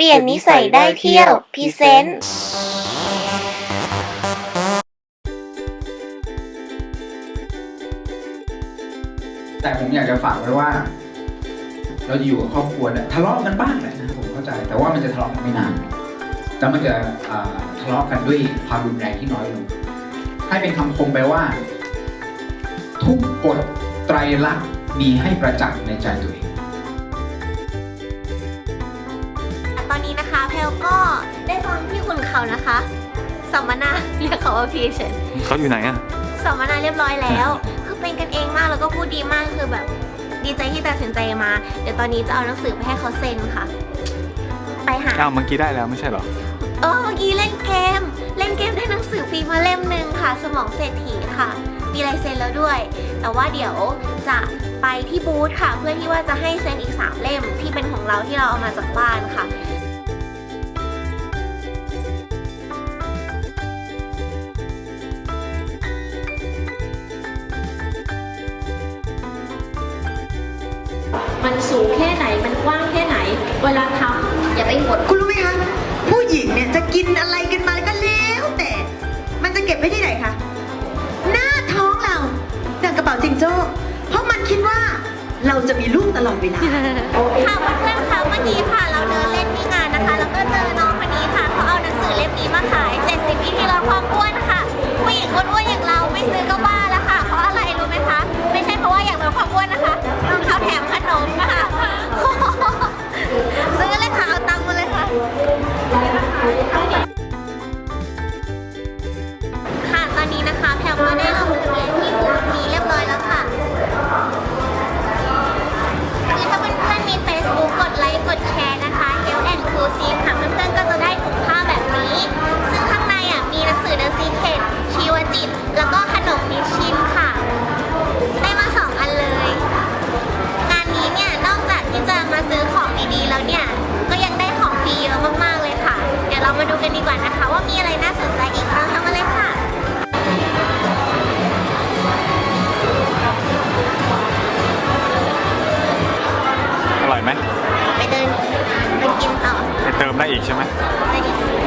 เปลี่ยนนิสัยได้เที่ยวพรีเซนต์แต่ผมอยากจะฝากไว้ว่า เราจะอยู่กับครอบครัวเนี่ยทะเลาะกันบ้างแหละนะผมเข้าใจ แต่ว่ามันจะทะเลาะกันไม่นานแล้วมันจะทะเลาะกันด้วยความรุนแรงที่น้อยลง ให้เป็นคำคมไปว่า ทุกกฎไตรลักษณ์มีให้ประจักษ์ในใจตัวเอง ตอนนี้นะคะแพลก็ได้ฟังที่คุณเขานะคะสัมมนาเรียกเขาว่าพี่เฉยเขาอยู่ไหนอะสัมมนาเรียบร้อยแล้ว คือเป็นกันเองมากแล้วก็พูดดีมากคือแบบดีใจที่ตัดสินใจมา เดี๋ยวตอนนี้จะเอาหนังสือไปให้เขาเซ็นค่ะ ไปหาอ้าวเมื่อกี้ได้แล้วไม่ใช่เหรอเออเมื่อกี้เล่นเกม เล่นเกมได้หนังสือฟรีมาเล่มหนึ่งค่ะ สมองเศรษฐีค่ะ มีลายเซ็นแล้วด้วย แต่ว่าเดี๋ยวจะไปที่บูธค่ะ เพื่อที่ว่าจะให้เซ็นอีก 3 เล่มที่เป็นของเราที่เราเอามาจากบ้านค่ะ มันสูงแค่ไหนมันกว้างแค่ไหน เวลาทำอย่าไปหดคุณรู้ไหมคะผู้หญิงเนี่ยจะกินอะไรกันมาก็แล้วแต่ มันจะเก็บไว้ที่ไหนคะหน้าท้องเราดังกระเป๋าจิงโจ้เพราะมันคิดว่าเราจะมีลูกตลอดเวลา ค่ะเพื่อนๆคะเมื่อ ได้อีกใช่ไหม ได้อีกใช่ไหม